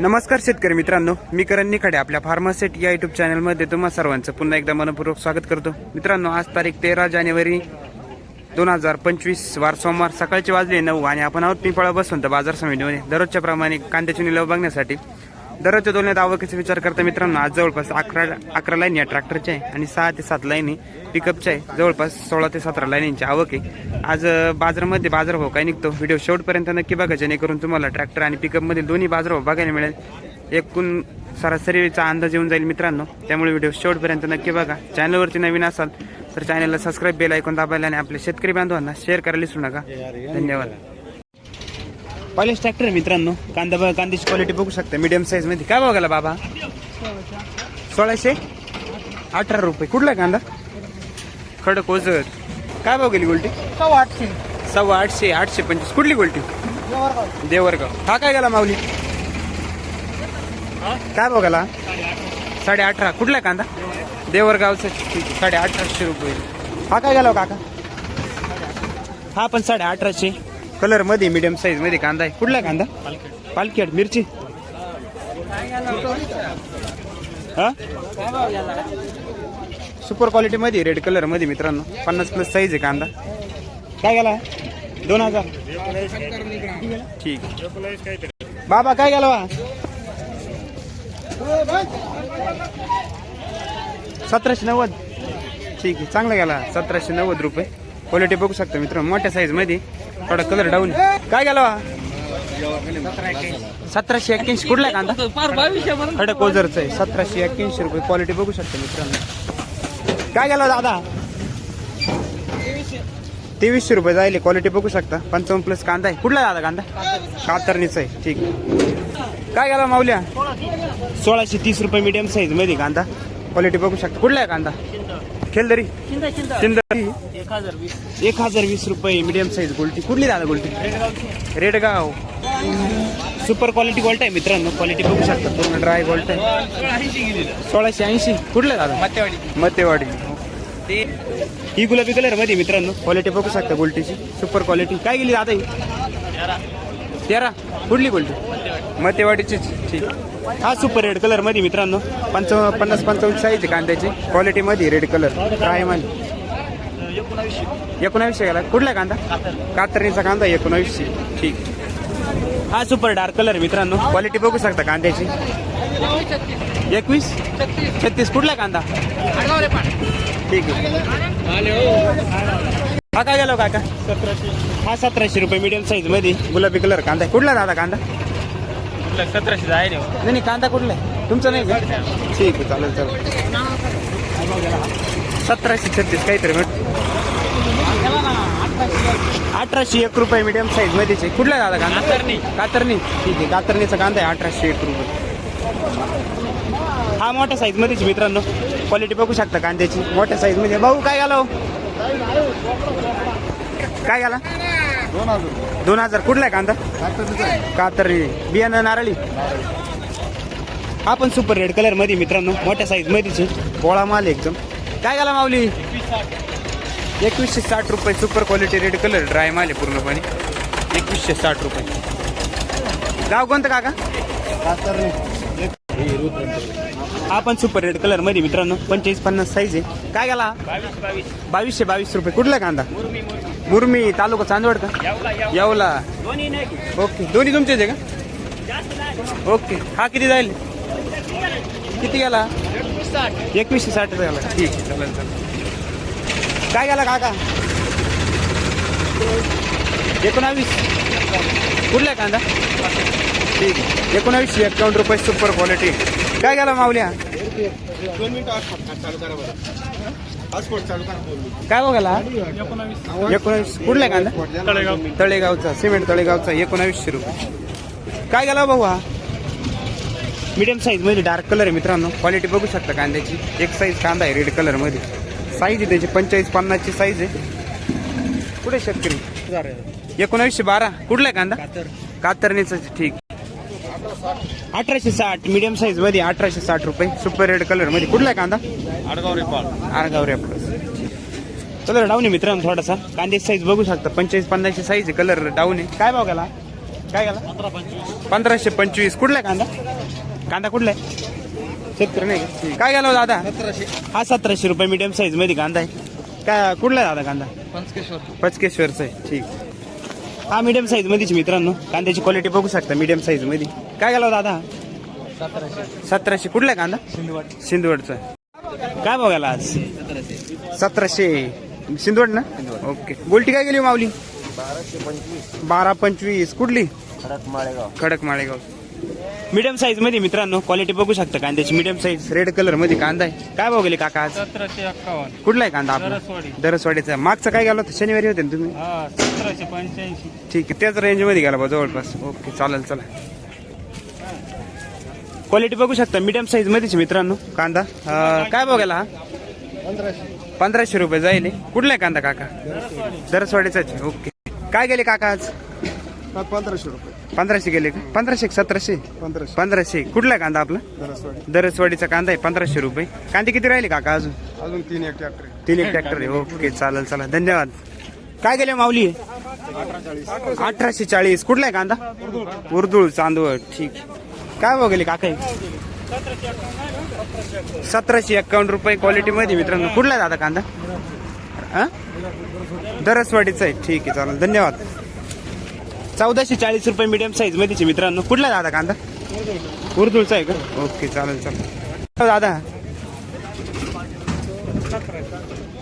नमस्कार शेतकरी मित्रांनो मी करण निखाडे आपल्या फार्मासेट या युट्यूब चॅनलमध्ये तुम्हा सर्वांचं पुन्हा एकदा मनपूर्वक स्वागत करतो. मित्रांनो आज तारीख तेरा जानेवारी दोन हजार पंचवीस वार सोमवार सकाळचे वाजले नऊ आणि आपण आहोत पिंपळा तर बाजार समितीमध्ये. दररोजच्या प्रमाणे कांद्याची निलाव बघण्यासाठी दररोजच्या तुलनेत आवकेचा विचार करता मित्रांनो आज जवळपास अकरा अकरा लाईन या ट्रॅक्टरच्या आहे आणि सहा ते सात लाईनी पिकअपच्या आहे. जवळपास सोळा ते सतरा लाईनींची आवक आहे. आज बाजारामध्ये बाजारामध्ये बाजारभाव काय निघतो? व्हिडिओ शेवटपर्यंत नक्की बघा जेणेकरून तुम्हाला ट्रॅक्टर आणि पिकअपमधील दोन्ही बाजारभाव बघायला मिळेल. एकूण सरासरीचा अंदाज येऊन जाईल मित्रांनो. त्यामुळे व्हिडिओ शेवटपर्यंत नक्की बघा. चॅनलवरती नवीन असाल तर चॅनलला सबस्क्राईब बेल ऐकून दाबायला आणि आपल्या शेतकरी बांधवांना शेअर करायला विसरू नका. धन्यवाद. पहिलेच ट्रॅक्टर मित्रांनो. कांदा बघा कांद्याची क्वालिटी बघू शकता. मीडियम साईजमध्ये. काय बघायला बाबा? सोळाशे? अठरा रुपये. कुठला आहे कांदा? खडक ओझर. काय भाव गेली गोल्टी? सव्वा आठशे. सव्वा आठशे आठशे पंचवीस. कुठली गोल्टी? देवरगाव. हा काय गेला माऊली? काय भाव गेला? साडे अठरा. कुठला आहे कांदा? देवरगावचा. आहे. साडे अठराशे रुपये. हा काय गेला हो काका? हा पण साडे अठराशे. कलरमध्ये मीडियम साईजमध्ये कांदा आहे. कुठला कांदा? पालखेड. मिरची? हा? सुपर क्वालिटी मध्ये रेड कलरमध्ये मित्रांनो. पन्नास प्लस साईज आहे कांदा. काय गेला? दोन हजार. ठीक बाबा काय गेला बा? सतराशे नव्वद. ठीक आहे चांगला गेला. सतराशे नव्वद रुपये. क्वालिटी बघू शकता मित्रांनो. मोठ्या साईजमध्ये. थोडा कलर डाऊन काय गेला बा सतराशे एक्क्याऐंशी. कुठला आहे कांदा? खडक ओझरचं आहे. सतराशे एक्क्याऐंशी रुपये क्वालिटी बघू शकता मित्रांनो. काय गेला दादा? तेवीसशे रुपये जायले. क्वालिटी बघू शकता. पंचावन्न प्लस कांदा आहे. कुठला दादा कांदा? कातरणीचा आहे. ठीक. काय गेला माऊल्या? सोळाशे तीस रुपये मीडियम साईजमध्ये कांदा. क्वालिटी बघू शकता. कुठला आहे कांदा? खेलदरी चिंदरी एक हजार वीस. एक हजार वीस रुपये मीडियम साईज गोल्टी. कुठली दादा गोल्टी? रेडगाव. सुपर क्वालिटी गोल्ट आहे मित्रांनो. क्वालिटी बघू शकता. पूर्ण ड्राय गोल्ट आहे. सोळाशे ऐंशी. कुठलं दादा? मतेवाडी ते ही गुलाबी कलरमध्ये मित्रांनो. क्वालिटी बघू शकता गोल्टीची. सुपर क्वालिटी काय गेली दादा ही? तेरा. तेरा. कुठली गोल्टी? मतेवाडीची ठीक. हा सुपर रेड कलरमध्ये मित्रांनो. पंच पन्नास पंचावन्न साईज आहे कांद्याची. क्वालिटी मध्ये रेड कलर काय मध्ये. एकोणावीसशे गेला. कुठला कांदा? कातरणीचा कांदा एकोणावीसशे. ठीक. हा सुपर डार्क कलर मित्रांनो. क्वालिटी बघू शकता कांद्याची. एकवीस? छत्तीस. कुठला कांदा? ठीक आहे. हा काय गेलो हो काका? सतराशे. हा सतराशे रुपये मिडियम साईजमध्ये. गुलाबी कलर कांदा कुठला दादा कांदा? कुठला? सतराशे जाय नाही नाही कांदा कुठला आहे? तुमचं नाही का? ठीक आहे चालेल चालेल. सतराशे छत्तीस काहीतरी मिळ अठराशे एक रुपये मीडियम साईज मध्येच आहे. कुठला दादा कांदा? कातरणी. कातरणी. ठीक आहे कातरणीचा कांदा आहे अठराशे एक रुपये. हा मोठ्या साईज मध्येच आहे मित्रांनो. क्वालिटी बघू शकता कांद्याची. मोठ्या साईजमध्ये. भाऊ काय घाला काय घाला? दोन हजार. दोन हजार. कुठला आहे कांदा? कातरणी बियाणं नारळी? हा पण सुपर रेड कलरमध्ये मित्रांनो मोठ्या साईज मध्येच आहे. पोळा माल एकदम. काय घाला माऊली? एकवीसशे साठ रुपये super quality red colour dry माल आहे पूर्णपणे. एकवीसशे साठ रुपये. गाव कोणतं काका? हा पण सुपर रेड कलरमध्ये मित्रांनो पंचेचाळीस पन्नास साईज आहे. काय गेला? बावीसशे बावीस रुपये. कुठला कांदा? मुरमी तालुका चांदवड का? येवला. दोन्ही ओके. दोन्ही तुमचेच आहे का? ओके. हा किती जाईल? किती गेला? एकवीसशे साठ झाला ठीक आहे चालेल चालेल. काय गेला काका? एकोणावीस. कुठला कांदा? ठीक आहे. एकोणावीसशे एक्कावन्न रुपये सुपर क्वालिटी काय गेला माऊल्या दोन मिनिटं चालू करा बरं पासपोर्ट चालू करा दोन मिनिटं. काय बघाला एकोणावीस. कुठला आहे कांदा तळेगाव. तळेगावचा सिमेंट तळेगावचा एकोणावीसशे रुपये. काय गेला भाऊ हा? मीडियम साईजमध्ये डार्क कलर आहे मित्रांनो. क्वालिटी बघू शकता कांद्याची. एक साईज कांदा आहे रेड कलरमध्ये. साईज आहे त्याची पंचेचाळीस पन्नासची साईज आहे. कुठे शेतकरी? एकोणावीसशे बारा. कुठला आहे कांदा? कातरणीचा ठीक. अठराशे साठ मीडियम साईजमध्ये अठराशे साठ रुपये. सुपर रेड कलरमध्ये. कुठला आहे कांदा? आडगाव रे पाठ आरगाव रे कलर डाऊन आहे मित्रांनो थोडासा. कांद्याची साईज बघू शकता. पंचेचाळीस पन्नासची साईज आहे. कलर डाऊन आहे. काय भाव गेला? काय गेला? पंधराशे पंचवीस. कुठला आहे कांदा? कांदा कुठला आहे? शेतकरी नाही का? काय गेला हो दादा? हा सतराशे रुपये मीडियम साईजमध्ये कांदा आहे. काय कुठला आहे दादा कांदा? पंचकेश्वर. पचकेश्वरचा आहे. ठीक. हा मीडियम साईज मध्येच मित्रांनो. कांद्याची क्वालिटी बघू शकता मीडियम साईजमध्ये काय गेला दादा? सतराशे. सतराशे कुठला आहे कांदा? सिंधुवाड काय बघायला आज? सतराशे. सिंदवड ना? ओके. गोल्टी काय गेली माऊली? बाराशे पंचवीस. बारा पंचवीस. कुठली? खडक माळेगाव. खडक माळेगाव. मीडियम साईजमध्ये मित्रांनो क्वालिटी बघू शकता कांद्याची. मीडियम साईज रेड कलरमध्ये कांदा आहे. काय भाव गेले काका आज? सतराशे एक्कावन्न. कुठला आहे कांदा आपला? दरसवाडी. दरसवाडीचा. मागचा काय गेला होता? शनिवारी होते ना तुम्ही? हा सतराशे पंच्याऐंशी. ठीक आहे त्याच रेंजमध्ये गेला बा जवळपास. ओके चालेल चला. क्वालिटी बघू शकता. मीडियम साईज मध्येच मित्रांनो. कांदा? अं, काय बघायला हा? पंधराशे पंधराशे रुपये जाईल. हे. कुठला आहे कांदा काका? दरसवाडीचाच आहे. ओके. काय गेले काका आज? पंधराशे रुपये. पंधराशे गेले का? पंधराशे सतराशे? पंधराशे. पंधराशे. कुठला आहे कांदा आपला? दरसवाडी. दरसवाडीचा कांदा आहे पंधराशे रुपये. कांदे किती राहिले काका अजून? अजून तीन एक ट्रॅक्टर तीन एक ट्रॅक्टर आहे. ओके चालेल चला धन्यवाद. काय गेले माऊली? अठराशे चाळीस. कुठला आहे कांदा? उर्दुळ चांदवड. ठीक काय बघले काका हे? सतराशे एक्कावन्न रुपये क्वालिटी मध्ये मित्रांनो. कुठला आहे दादा कांदा? हा? दरसवाडीचा आहे. ठीक आहे चालेल. धन्यवाद. चौदाशे चाळीस रुपये मीडियम साईजमध्ये मित्रांनो. कुठला दादा कांदा? उर्दूचा आहे का? ओके चालेल चालेल. दादा.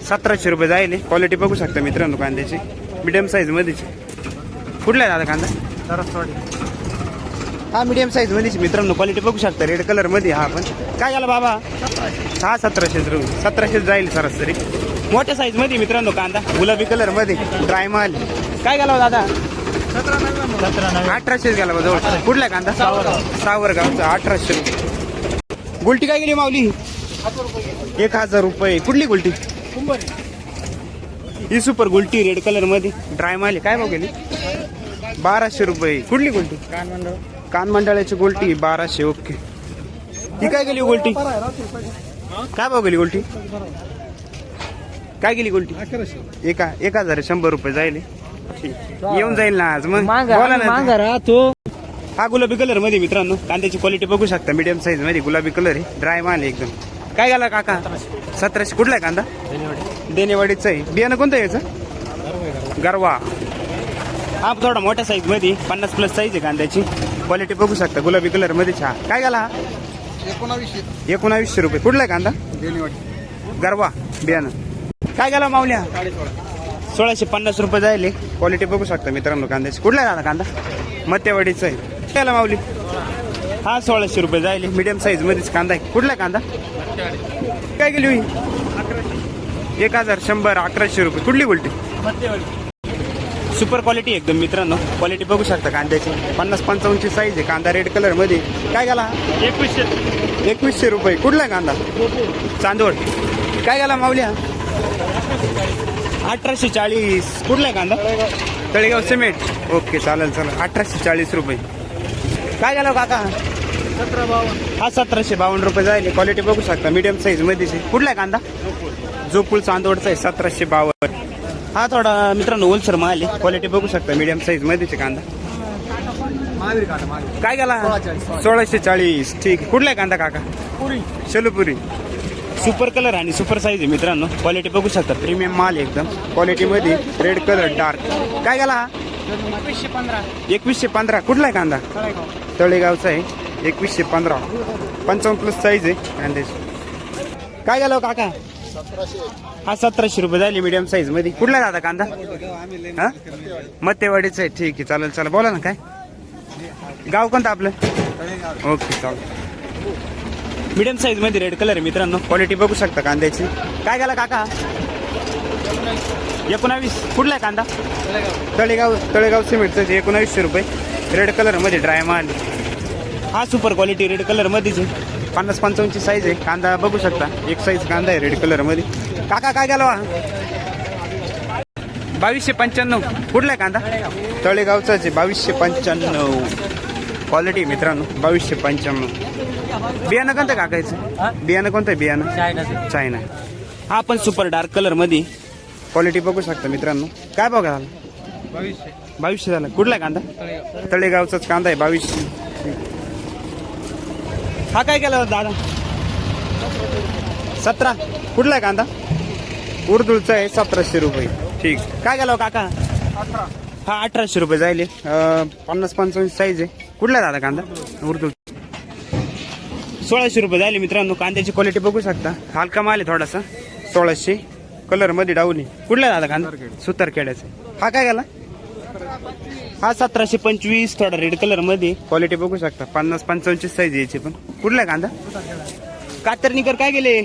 सतराशे रुपये जाईल क्वालिटी बघू शकता मित्रांनो कांद्याची. मिडियम साईज मध्येची कुठला आहे दादा कांदा? हा मिडियम साईज मध्येच मित्रांनो. क्वालिटी बघू शकता. रेड कलरमध्ये हा पण. काय झालं बाबा? हा सतराशे रुपये. सतराशे जाईल सरासरी मोठ्या साईजमध्ये मित्रांनो कांदा. गुलाबी कलरमध्ये. ड्राय माल. काय गेला हो दादा? अठराशे गेला जवळ. कुठला कांदा? सावर गावचा अठराशे रुपये. गुलटी काय गेली माऊली? एक हजार रुपये. कुठली गुलटी? ही सुपर गुलटी रेड कलरमध्ये. ड्राय माल. काय भाव गेली? बाराशे रुपये. कुठली गुलटी? कान मंडळाची गोल्टी बाराशे. ओके. ही काय गेली गोल्टी? काय भाव गेली गोल्टी? काय गेली गोल्टी? एका एक हजार शंभर रुपये जाईल. येऊन जाईल ना आज. मग बोला ना तो हा गुलाबी कलरमध्ये मित्रांनो. कांद्याची क्वालिटी बघू शकता. मीडियम साईजमध्ये गुलाबी कलर आहे. ड्राय माल आहे एकदम. काय गेला काका? सतराशे. कुठला आहे कांदा? देनेवाडीचा आहे. बियाणं कोणतं आहे याचं? गरवा. हा थोडा मोठ्या साईजमध्ये. पन्नास प्लस साईज आहे कांद्याची. क्वालिटी बघू शकता. गुलाबी कलरमध्ये छा काय गेला हा? एकोणावीसशे. एकोणावीसशे रुपये. कुठला आहे कांदा? देणेवाडी. गरवा. बियाणं. काय गेला माऊल्या? सोळाशे पन्नास रुपये जायले. क्वालिटी बघू शकता मित्रांनो कांद्याची. कुठला दादा कांदा? मत्तेवाडीचा आहे. काय माऊली. हा सोळाशे रुपये जायले. मीडियम साईज मध्येच कांदा आहे. कुठला कांदा? काय गेली होई? एक हजार शंभर अकराशे रुपये. कुठली गोल्टी सुपर क्वालिटी एकदम मित्रांनो. क्वालिटी बघू शकता कांद्याची. पन्नास पंचावन्नची साईज आहे. कांदा रेड कलरमध्ये. काय गेला एकवीसशे. एकवीसशे रुपये. कुठला कांदा? चांदवड. काय गेला माऊल्या अठराशे चाळीस. कुठला आहे कांदा? तळेगाव सिमेंट. ओके चालेल चालेल. अठराशे चाळीस रुपये. काय गेला काका? सतरा बावन्न हा सतराशे बावन्न रुपये जाईल क्वालिटी बघू शकता. मीडियम साईजमध्ये कुठला आहे कांदा? जोपूल चांदवडचा आहे सतराशे बावन्न. हा थोडा मित्रांनो ओलसर माल आहे. क्वालिटी बघू शकता. मीडियम साईज मध्येच आहे कांदा. काय गेला. सोळाशे चाळीस. ठीक. आहे कुठला आहे कांदा काका? पुरी. शेलुपुरी. सुपर कलर आणि सुपर साईज आहे मित्रांनो. क्वालिटी बघू शकता. प्रीमियम माल एकदम. क्वालिटी मध्ये रेड कलर डार्क काय गेला हा? एकवीसशे पंधरा. एकवीसशे पंधरा. कुठला आहे कांदा? तळेगाव. तळेगावचा आहे. एकवीसशे पंधरा. पंचावन्न प्लस साईज आहे. कांद्याची काय गेला हो काका? हा सतराशे रुपये झाली मीडियम साईजमध्ये. कुठला आहे दादा कांदा? हा? मत्तेवाडीचा आहे. ठीक आहे. चालेल चला बोला ना काय? गाव कोणतं आपलं? ओके चालेल. मीडियम साईजमध्ये रेड कलर आहे मित्रांनो. क्वालिटी बघू शकता कांद्याची. काय गेला काका? एकोणावीस. कुठला आहे कांदा? तळेगाव तळेगाव सिमेंटचं एकोणावीसशे रुपये. रेड कलरमध्ये ड्राय माल. हा सुपर क्वालिटी रेड कलर मध्येच आहे. पन्नास पंचावन्नची साईज आहे. कांदा बघू शकता. एक साईज कांदा आहे रेड कलरमध्ये. काका काय गेला वा? बावीसशे पंच्याण्णव. कुठला आहे कांदा? तळेगावचाच आहे बावीसशे पंच्याण्णव. क्वालिटी मित्रांनो बावीसशे पंच्याण्णव. बियाणं कोणतं काकायचं? बियाणं कोणतं आहे बियाणं? चायना. हा पण सुपर डार्क कलरमध्ये क्वालिटी बघू शकता मित्रांनो. काय बघा बावीसशे. बावीसशे झाला. कुठला आहे कांदा? तळेगावचाच कांदा आहे बावीसशे. हा काय केला होता दादा? सतरा. कुठला आहे कांदा? उर्दूचा आहे सतराशे रुपये. ठीक. काय केला हो काका? हा अठराशे रुपये जाईल. अं, पन्नास पंचावन्न साईज आहे. कुठला आहे दादा कांदा? उर्दू सोळाशे रुपये झाले मित्रांनो. कांद्याची क्वालिटी बघू शकता. हलका माल आहे थोडासा. सोळाशे. कलरमध्ये डाऊन आहे. कुठला दादा कांदा? सुतारखेड्याचा हा काय गेला हा सतराशे पंचवीस थोडा रेड कलरमध्ये. क्वालिटी बघू शकता. पन्नास पंचावन्नची साईज यायची पण. कुठला कांदा? कातरणीकर काय गेले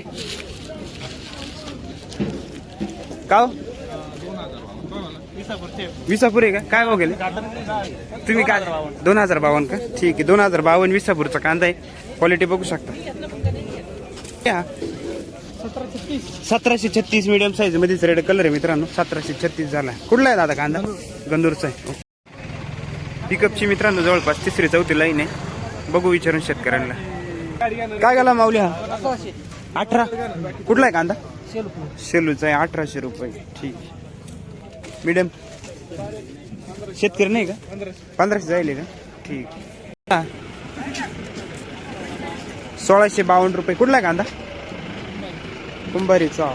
का हो? विसापूर आहे का? काय भाव गेले तुम्ही काय? दोन हजार बावन्न का? ठीक आहे. दोन हजार बावन्न विसापूरचा कांदा आहे. क्वालिटी बघू शकता. सतराशे छत्तीस मिडियम साईज मध्येच रेड कलर आहे मित्रांनो. सतराशे छत्तीस झाला कुठला आहे दादा कांदा? गंदूरचा आहे. पिकअपची मित्रांनो जवळपास तिसरी चौथी लाईन आहे. बघू विचारून शेतकऱ्यांना. काय गेला माऊली हा? अठरा? कुठला आहे कांदा? शेलूचा. आहे अठराशे रुपये. ठीक. मिडियम शेतकरी नाही का? पंधराशे. जाईल का? ठीक. सोळाशे बावन्न रुपये. कुठला कांदा? कुंभारीचा.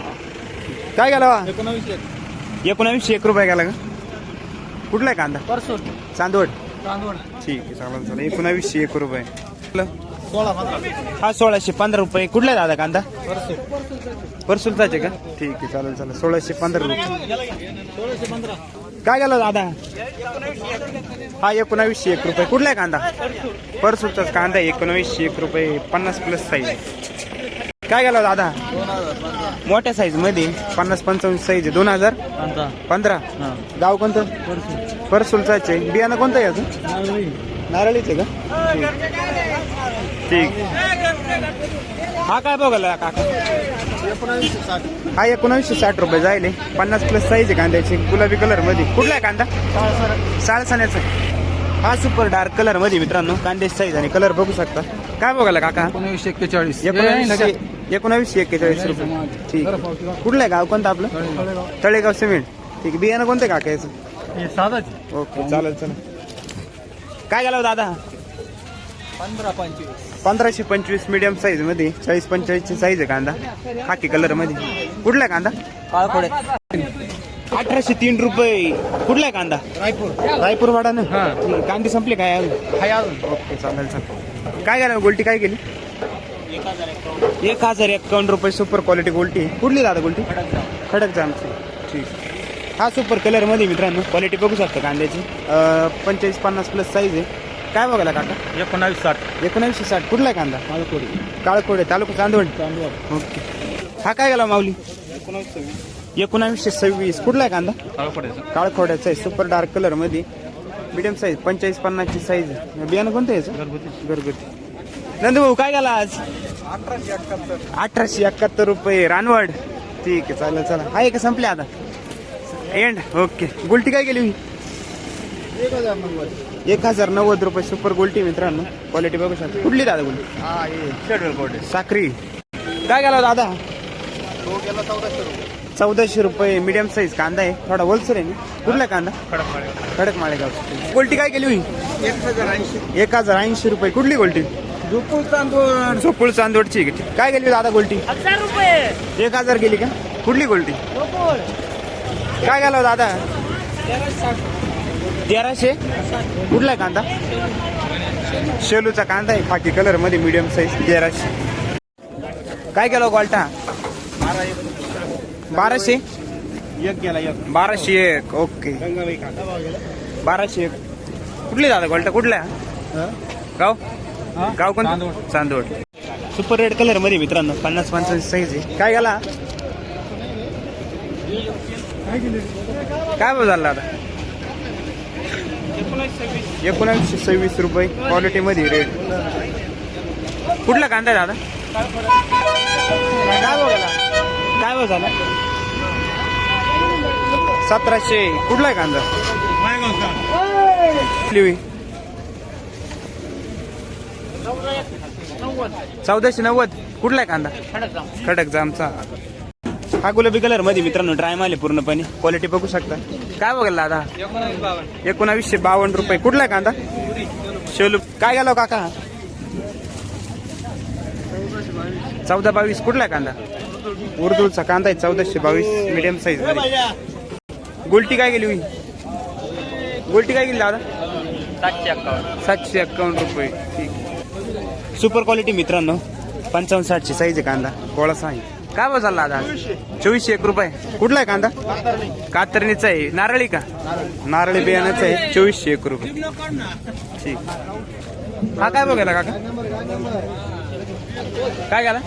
काय गेला वा? एकोणावीसशे एक. रुपये गेला का? कुठला कांदा? परसूर चांदवड. तांदूळ ठीक आहे चालेल चालेल एकोणावीसशे एक रुपये. हा सोळाशे पंधरा रुपये. कुठला आहे दादा कांदा? परसुलताच आहे का? ठीक आहे चालेल चालेल. सोळाशे पंधरा रुपये. काय गेला दादा? हा एकोणावीसशे एक रुपये. कुठला आहे कांदा? परसुलचाच कांदा एकोणावीसशे एक रुपये. पन्नास प्लस साईज काय गेला दादा? मोठ्या साईजमध्ये. पन्नास पंचावन्न साईज आहे. दोन हजार? पंधरा. हां. गाव कोणतं? आहे बियाणं कोणतं आहे याचं नारळीच आहे का ठीक. हा काय बघायला काका? एकोणावीसशे साठ हा एकोणावीसशे साठ रुपये जायले. पन्नास प्लस साईज आहे कांद्याची. गुलाबी कलरमध्ये कुठला आहे कांदा? साळसाण्याचा हा सुपर डार्क कलरमध्ये मित्रांनो. कांद्याची साईज आणि कलर बघू शकता. काय बघायला काका? एकोणवीसशे एक्केचाळीस. एकोणावीसशे एकोणावीसशे एक्केचाळीस रुपये. ठीक. कुठलं आहे गाव कोणतं आपलं? तळेगाव. सिमेंट. ठीक बियाणं कोणतं आहे काका याचं? ओके. चालेल चालेल. काय गेला हो दादा? पंधरा पंचवीस. पंधराशे पंचवीस मीडियम साईजमध्ये चाळीस पंचेचाळीसची साईज आहे कांदा. खाकी कलरमध्ये. कुठला कांदा? काळखोडे. अठराशे तीन रुपये. कुठला आहे कांदा? रायपूर. रायपूर वाडा ना हा. कांदे संपले काय अजून? हाय अजून. ओके चालेल चालेल. काय गेला गोल्टी काय गेली एक हजार एक्कावन्न रुपये सुपर क्वालिटी गोल्टी कुठली दादा गोल्टी? खडक जामची ठीक. हा सुपर कलरमध्ये मित्रांनो. क्वालिटी बघू शकता कांद्याची. पंचेचाळीस पन्नास प्लस साईज आहे. काय बघायला काका? एकोणावीस साठ. एकोणऐंशी साठ. कुठला आहे कांदा? काळखोडी काळकोडे तालुका चांदवड. तांदूळ ओके. हा काय गेला माऊली? एकोणावीसशे सव्वीस. कुठला आहे कांदा? काळखोड्याचं काळखोड्याचा आहे. सुपर डार्क कलरमध्ये. मिडियम साईज पंचेचाळीस पन्नासची साईज बियाणं कोणतं आहे याचं? घरगुती. घरगुती. नंदू भाऊ काय गेला आज? अठराशे एकाहत्तर. अठराशे एकाहत्तर रुपये. रानवड. ठीक आहे चालेल चला आहे का संपले आता? End okay. गोल्टी काय गेली एक हजार नव्वद. एक हजार नव्वद रुपये सुपर गोल्टी मित्रांनो. क्वालिटी बघू शकता. कुठली दादा गोल्टी हा हे साखरी. काय गेला दादा? तो गेला चौदाशे रुपये. मीडियम साईज कांदा आहे. थोडा होलसेल आहे ना? कुठला कांदा? खडक माळेगाव. गोल्टी काय केली होई? एक हजार ऐंशी. एक हजार ऐंशी रुपये. कुठली गोल्टी झोपूळ तांदूळ झोपूळ चांदोडची? काय गेली दादा गोल्टी हजार रुपये. एक हजार गेली का? कुठली गोल्टी काय गेला दादा? तेराशे? कुठला आहे कांदा? शेलूचा कांदा आहे खाकी कलरमध्ये मीडियम साईज तेराशे. काय केलं गोल्टा? बाराशे? एक गेला एक. बाराशे एक ओके. बाराशे एक. कुठली दादा गोल्टा? कुठल्या? गाव? गाव कोण. चांदोड सुपर रेड कलरमध्ये मित्रांनो पन्नास पन्नास साईज आहे. काय गेला काय झाला आता? एकोणावीसशे सव्वीस रुपये क्वालिटी मध्ये रेट. कुठला कांदा दादा? काय भाव गेला काय भाव झाला? सतराशे. कुठला आहे कांदा? चौदाशे नव्वद. कुठला आहे कांदा? खडक जामचा हा गुलाबी कलरमध्ये मित्रांनो ड्राय माल आहे पूर्णपणे. क्वालिटी बघू शकता. काय बघायला बावन्न एकोणावीसशे बावन्न रुपये. कुठला आहे कांदा? शेलू. काय गेलो काका? चौदा बावीस. कुठला आहे कांदा? उर्दूचा कांदा आहे चौदाशे बावीस. मिडियम साईज गोल्टी काय गेली होई? गोल्टी काय गेली दादा? सातशे अक्कावन्न सातशे एक्कावन्न रुपये. ठीक. सुपर क्वालिटी मित्रांनो. पंचावन्न साठशे साईज आहे कांदा. कोळसा आहे. काय भाव चालला आता चोवीसशे एक रुपये. कुठला आहे कांदा? कातरणीचा आहे. नारळी का? नारळी बियाण्याचा आहे. चोवीसशे एक रुपये. ठीक. हा काय बघायला काका? काय गेला?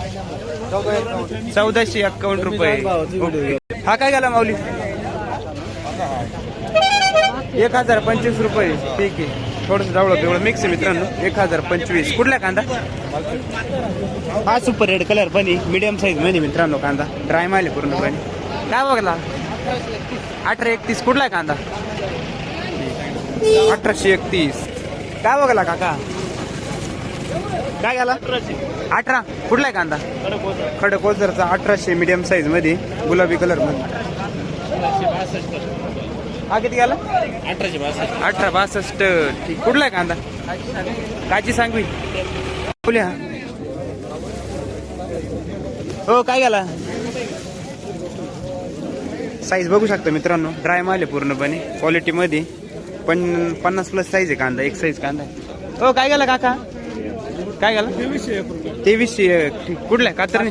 चौदाशे एक्कावन्न रुपये. हा काय गेला माऊली? एक हजार पंचवीस रुपये. ठीक आहे. थोडंसं डावळं तेवढं मिक्स आहे मित्रांनो. एक हजार पंचवीस. कुठला कांदा? हा सुपर रेड कलर पण मिडियम साईजमध्ये मित्रांनो कांदा. ड्राय माल आहे पूर्णपणे. काय बघला? अठरा एकतीस. कुठला आहे कांदा? अठराशे एकतीस. काय बघला काका? काय झाला अठरा. कुठला आहे कांदा? खडकोजरचा अठराशे मिडियम साईजमध्ये. गुलाबी कलरमध्ये. हा किती गेला अठराशे बासष्ट. अठरा बासष्ट. ठीक. कुठला आहे कांदा? काची सांगवी. बोल्या. हो काय गेला साईज बघू शकता मित्रांनो. ड्राय माल आहे पूर्णपणे. क्वालिटी मध्ये. पण पन्नास प्लस साईज आहे कांदा. एक साईज कांदा आहे. हो काय गेला काका? काय गेला तेवीसशे एक. ठीक. कुठला आहे? कातरणी.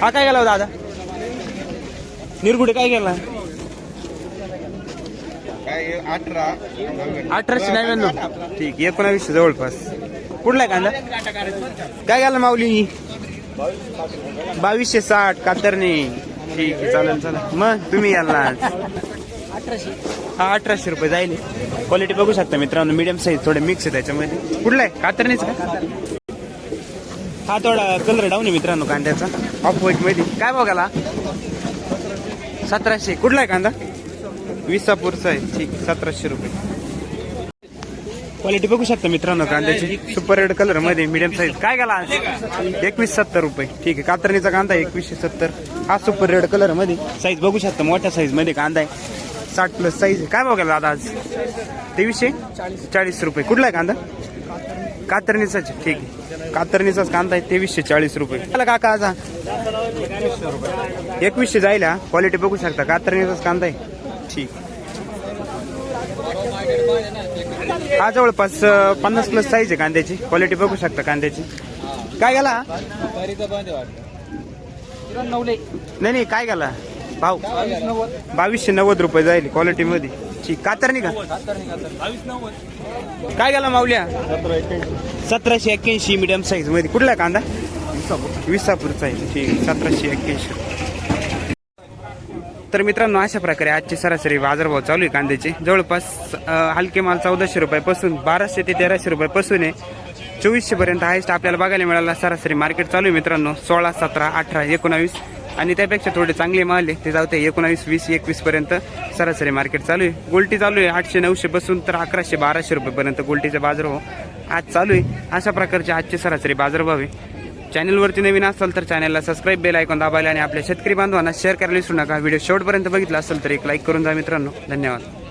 हा काय गेला हो दादा? निरगुडे काय गेला अठराशे नव्याण्णव ठीक एकोणावीसशे जवळपास. कुठला आहे कांदा? काय घाला माऊली? बावीसशे साठ कातरणे. ठीक आहे चालेल चालेल. मग तुम्ही याला हा अठराशे रुपये जाईल. क्वालिटी बघू शकता मित्रांनो मीडियम साईज थोडे मिक्स आहे त्याच्यामध्ये. कुठला आहे? कातरणीच का? हा थोडा कलर डाऊन आहे मित्रांनो कांद्याचा. ऑफ व्हाईटमध्ये. काय बघाला सतराशे. कुठला आहे कांदा? विसापूरचा आहे. ठीक सतराशे रुपये. क्वालिटी बघू शकता मित्रांनो कांद्याची. सुपर रेड कलरमध्ये मिडियम साईज काय गेला एकवीस सत्तर रुपये. ठीक आहे कातरणीचा कांदा एकवीसशे सत्तर. हा सुपर रेड कलरमध्ये. साईज बघू शकता मोठ्या साईजमध्ये कांदा आहे. साठ प्लस साईज आहे. काय बघायला दादा आज? तेवीसशे? चाळीस रुपये. कुठला आहे कांदा? कातरणीचाच ठीक आहे. कातरणीचाच कांदा आहे तेवीसशे चाळीस रुपये. आला काका आज एकवीसशे जाईल हा. क्वालिटी बघू शकता. कातरणीचाच कांदा आहे. ठीक. हा जवळपास पन्नास प्लस साईज आहे कांद्याची. क्वालिटी बघू शकता कांद्याची. काय गेला? नाही नाही काय गेला? भाऊ बावीसशे नव्वद रुपये जाईल क्वालिटी मध्ये. ठीक कातरणी का काय गेला माऊल्या? सतराशे एक्क्याऐंशी मिडियम साईजमध्ये. कुठला कांदा? विसापूरचा आहे. ठीक सतराशे एक्क्याऐंशी. तर मित्रांनो अशा प्रकारे आजची सरासरी बाजारभाव चालू आहे कांद्याचे. जवळपास हलके माल चौदाशे रुपयापासून बाराशे ते तेराशे रुपयापासून आहे. चोवीसशेपर्यंत हायस्ट आपल्याला बघायला मिळाला. सरासरी मार्केट चालू आहे मित्रांनो सोळा सतरा अठरा एकोणावीस. आणि त्यापेक्षा थोडे चांगले माल आहे. ते जाते एकोणावीस वीस एकवीसपर्यंत सरासरी मार्केट चालू आहे. गोल्टी चालू आहे आठशे नऊशे बसून तर अकराशे बाराशे रुपयेपर्यंत गोल्टीचा बाजारभाव आज चालू आहे. अशा प्रकारचे आजचे सरासरी बाजारभाव आहे. चॅनलवरती नवीन असाल तर चॅनलला सबस्क्राईब बेल ऐकून दाबायला आणि आपल्या शेतकरी बांधवांना शेअर करायला विसरू नका. व्हिडिओ शेवटपर्यंत बघितला असेल तर एक लाईक करून जा मित्रांनो. धन्यवाद.